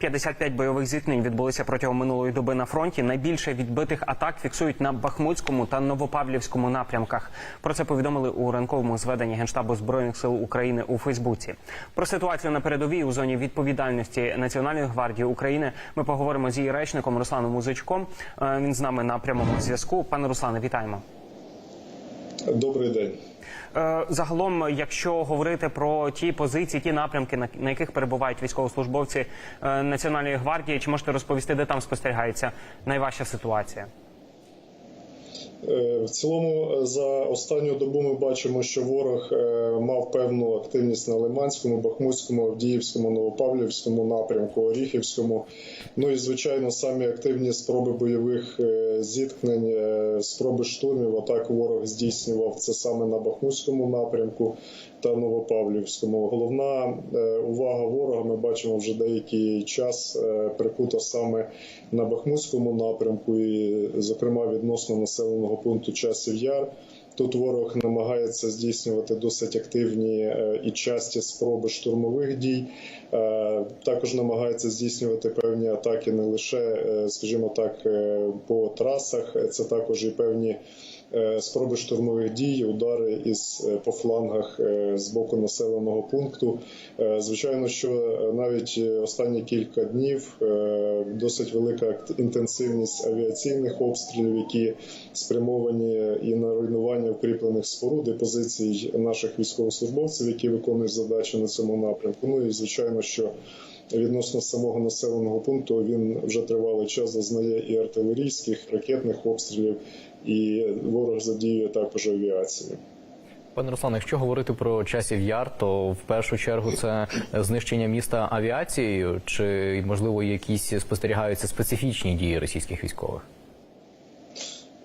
55 бойових зіткнень відбулися протягом минулої доби на фронті. Найбільше відбитих атак фіксують на Бахмутському та Новопавлівському напрямках. Про це повідомили у ранковому зведенні Генштабу збройних сил України у Фейсбуці. Про ситуацію на передовій у зоні відповідальності Національної гвардії України ми поговоримо з її речником Русланом Музичком. Е, Він з нами на прямому зв'язку. Пане Руслане, вітаємо. Добрий день. Е, Загалом, якщо говорити про ті позиції, ті напрямки, на яких перебувають військовослужбовці е, Національної гвардії, чи можете розповісти, де там спостерігається найважча ситуація? Е, В цілому, е, за останню добу ми бачимо, що ворог е, мав певну активність на Лиманському, Бахмутському, Авдіївському, Новопавлівському напрямку, Оріхівському. Ну і звичайно, самі активні спроби бойових зіткнень, спроби штурмів. Атак ворог здійснював це саме на Бахмутському напрямку та Новопавлівському. Головна увага ворога ми бачимо вже деякий час прикута саме на Бахмутському напрямку, і, зокрема, відносно населеного пункту Часів Яр. Тут ворог намагається здійснювати досить активні е, і часті спроби штурмових дій. Е, Також намагається здійснювати певні атаки не лише, е, скажімо так, по трасах, це також і певні спроби штурмових дій, удари із е, по флангах е, з боку населеного пункту. Е, Звичайно, що е, навіть е, останні кілька днів е, досить велика інтенсивність авіаційних обстрілів, які спрямовані і на руйнування укріплених споруд і позицій наших військовослужбовців, які виконують задачі на цьому напрямку. Ну і звичайно, що відносно самого населеного пункту він вже тривалий час зазнає і артилерійських, ракетних обстрілів, і ворог задіює також авіацію. Пане Руслане, якщо говорити про часів яр, то в першу чергу це знищення міста авіацією, чи можливо якісь спостерігаються специфічні дії російських військових?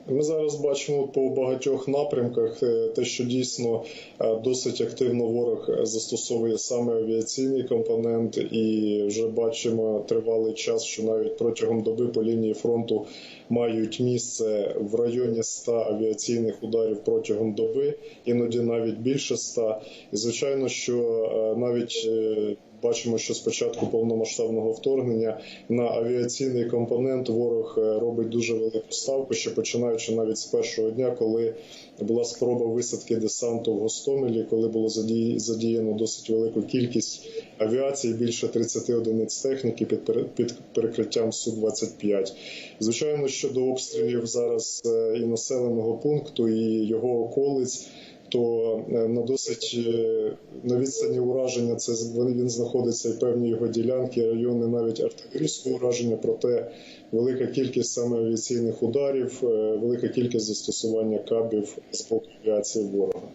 Ми зараз бачимо по багатьох напрямках е, те, що дійсно е, досить активно ворог застосовує саме авіаційний компонент, і вже бачимо тривалий час, що навіть протягом доби по лінії фронту мають місце в районі 100 авіаційних ударів протягом доби, іноді навіть більше 100. І звичайно, що е, навіть е, Бачимо, що з початку повномасштабного вторгнення на авіаційний компонент ворог е, робить дуже велику ставку, ще починаючи навіть з першого дня, коли була спроба висадки десанту в Гостомелі, коли було задіяно досить велику кількість авіації, більше 30 одиниць техніки під пере- перекриттям су 25 Звичайно, щодо обстрілів зараз е, і населеного пункту, і його околиць то е, на досить е, на відстані ураження це він знаходиться і певні його ділянки, райони навіть артилерійського ураження. Проте велика кількість саме авіаційних ударів, е, велика кількість застосування кабів з авіації ворога.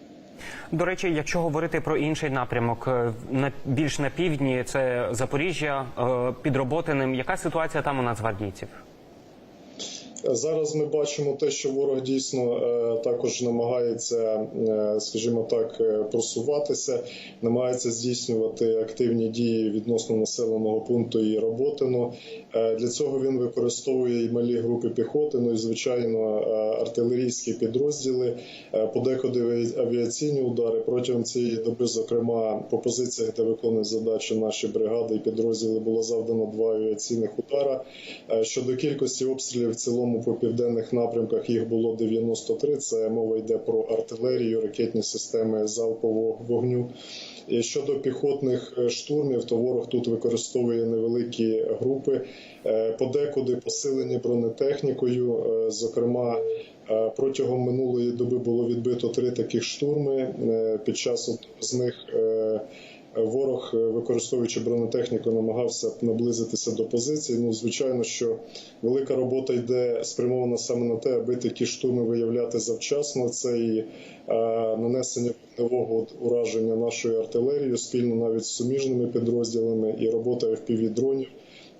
До речі, якщо говорити про інший напрямок, на більш на півдні це Запоріжжя під Роботиним. Яка ситуація там у нацгвардійців? Зараз ми бачимо те, що ворог дійсно е, також намагається, е, скажімо так, е, просуватися, намагається здійснювати активні дії відносно населеного пункту і роботину. Е, Для цього він використовує і малі групи піхоти, ну і звичайно артилерійські підрозділи, подекуди авіаційні удари протягом цієї доби, зокрема по позиціях, де виконують задачі наші бригади і підрозділи, було завдано два авіаційних удара. Щодо кількості обстрілів в цілому по південних напрямках їх було 93. Це мова йде про артилерію, ракетні системи залпового вогню. І щодо піхотних е, штурмів, то ворог тут використовує невеликі групи, е, подекуди посилені бронетехнікою. Е, Зокрема, протягом минулої доби було відбито три таких штурми. Під час з них Ворог, е, використовуючи бронетехніку, намагався наблизитися до позицій. Ну, звичайно, що велика робота йде спрямована саме на те, аби такі штурми виявляти завчасно. Це і е, нанесення вогневого ураження нашої артилерії спільно навіть з суміжними підрозділами і робота fpv дронів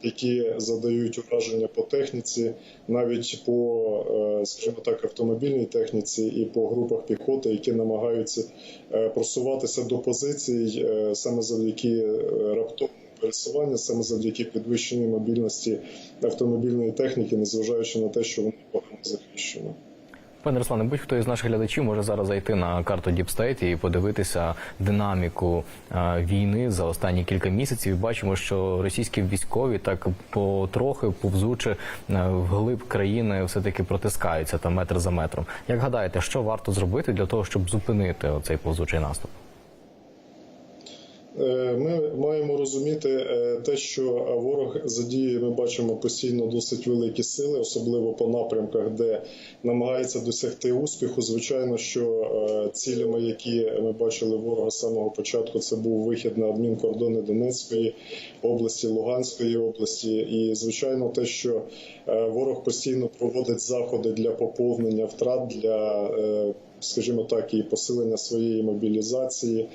які задають ураження по техніці, навіть по, е, скажімо так, автомобільній техніці і по групах піхоти, які намагаються е, просуватися до позицій е, саме завдяки раптовому пересуванню, саме завдяки підвищеній мобільності автомобільної техніки, незважаючи на те, що вона погано захищена. Пане Руслане, будь-хто із наших глядачів може зараз зайти на карту State і подивитися динаміку е, війни за останні кілька місяців. Бачимо, що російські військові так потрохи повзучи е, вглиб країни, все таки протискаються там метр за метром. Як гадаєте, що варто зробити для того, щоб зупинити цей повзучий наступ? Е, Ми маємо розуміти е, те, що ворог задіює, ми бачимо постійно досить великі сили, особливо по напрямках, де намагається досягти успіху. Звичайно, що е, цілями, які ми бачили ворога з самого початку, це був вихід на адмінкордони Донецької області, Луганської області, і звичайно, те, що ворог постійно проводить заходи для поповнення втрат для. Скажімо так, і посилення своєї мобілізації,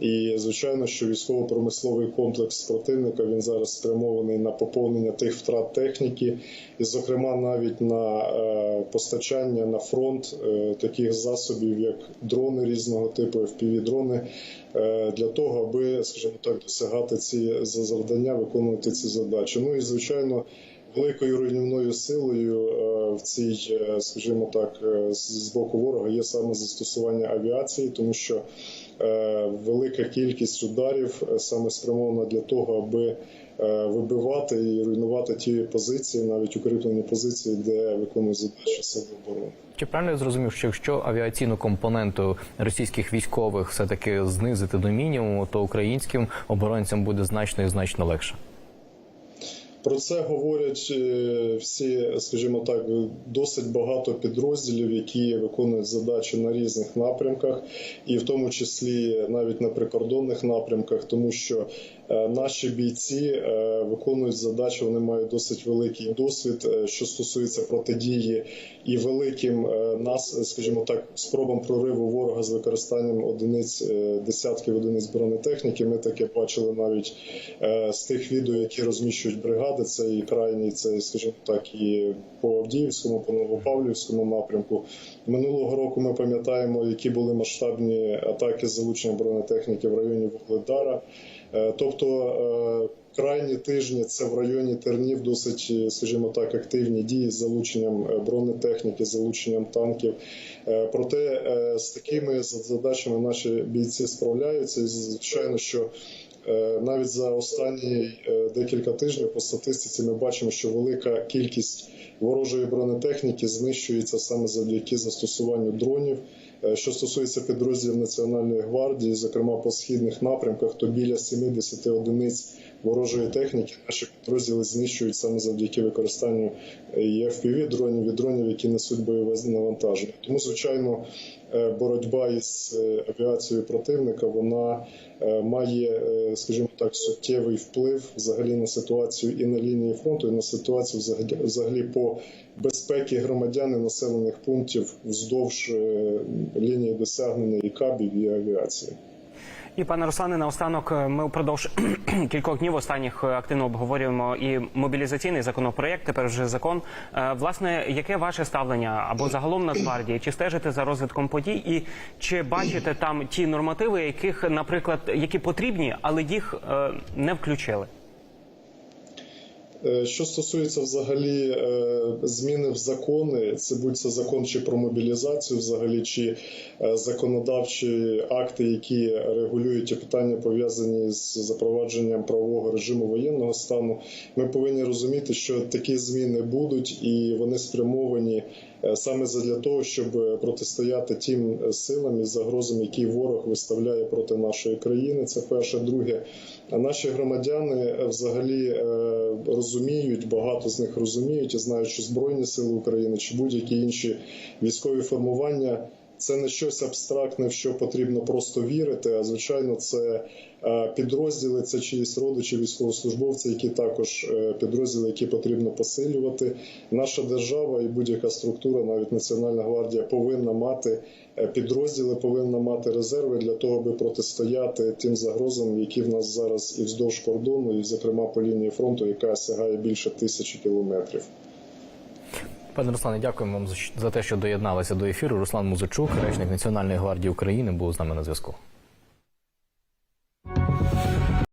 і звичайно, що військово-промисловий комплекс противника він зараз спрямований на поповнення тих втрат техніки, і, зокрема, навіть на е, постачання на фронт е, таких засобів, як дрони різного типу, FPV-дрони, е, для того, аби, скажімо так, досягати ці за- завдання, виконувати ці задачі. Ну і звичайно. Великою руйнівною силою е, в цій, е, скажімо так, е, з боку ворога є саме застосування авіації, тому що велика кількість ударів саме спрямована для того, аби вибивати і руйнувати ті позиції, навіть укріплені позиції, де виконують задачі сили оборони. Чи правильно я зрозумів, що якщо авіаційну компоненту російських військових все таки знизити до мінімуму, то українським оборонцям буде значно і значно легше? Про це говорять е, всі, скажімо так, досить багато підрозділів, які виконують задачі на різних напрямках, і в тому числі навіть на прикордонних напрямках, тому що наші бійці е, виконують задачі, вони мають досить великий досвід, е, що стосується протидії і великим е, нас, скажімо так, спробам прориву ворога з використанням одиниць е, десятків одиниць бронетехніки. Ми таке бачили навіть е, з тих відео, які розміщують бригади. Це і крайній, це, скажімо так, і по Авдіївському, по Новопавлівському напрямку. Минулого року ми пам'ятаємо, які були масштабні атаки з залученням бронетехніки в районі Вугледара. Е, Тобто е, крайні тижні це в районі Тернів досить, е, скажімо так, активні дії з залученням бронетехніки, залученням танків. Проте з такими задачами наші бійці справляються. І звичайно, що навіть за останні декілька тижнів по статистиці ми бачимо, що велика кількість ворожої бронетехніки знищується саме завдяки застосуванню дронів. Е, Що стосується підрозділів Національної гвардії, зокрема по східних напрямках, то біля 70 одиниць ворожої техніки наші підрозділи знищують саме завдяки використанню і fpv дронів і дронів, які несуть бойове навантаження. Тому, звичайно, е, боротьба із е, авіацією противника вона е, має, е, скажімо так, суттєвий вплив взагалі на ситуацію і на лінії фронту, і на ситуацію взагалі, по безпеки громадян і населених пунктів вздовж е, лінії досягнення і кабів і авіації. І пане Руслане, наостанок е, ми впродовж кількох днів останніх е, активно обговорюємо і мобілізаційний законопроект. Тепер вже закон. Е, Власне, яке ваше ставлення або загалом Нацгвардії? Чи стежите за розвитком подій? І чи бачите там ті нормативи, яких, наприклад, які потрібні, але їх не включили? Е, Що стосується взагалі е, зміни в закони, це будь це закон чи про мобілізацію, взагалі, чи е, законодавчі акти, які регулюють питання пов'язані з запровадженням правового режиму воєнного стану, ми повинні розуміти, що такі зміни будуть і вони спрямовані саме для того, щоб протистояти тим силам і загрозам, які ворог виставляє проти нашої країни. Це перше, друге. А наші громадяни взагалі е, розуміють, багато з них розуміють і знають, що Збройні Сили України чи будь-які інші військові формування. Це не щось абстрактне, в що потрібно просто вірити. А звичайно, це е, підрозділи, це чиїсь родичі, військовослужбовці, які також е, підрозділи, які потрібно посилювати. Наша держава і будь-яка структура, навіть Національна гвардія, повинна мати е, підрозділи, повинна мати резерви для того, аби протистояти тим загрозам, які в нас зараз і вздовж кордону, і зокрема по лінії фронту, яка сягає більше тисячі кілометрів. Пане Руслане, дякуємо вам за- те, що доєдналися до ефіру. Руслан Музичук, речник Національної гвардії України, був з нами на зв'язку.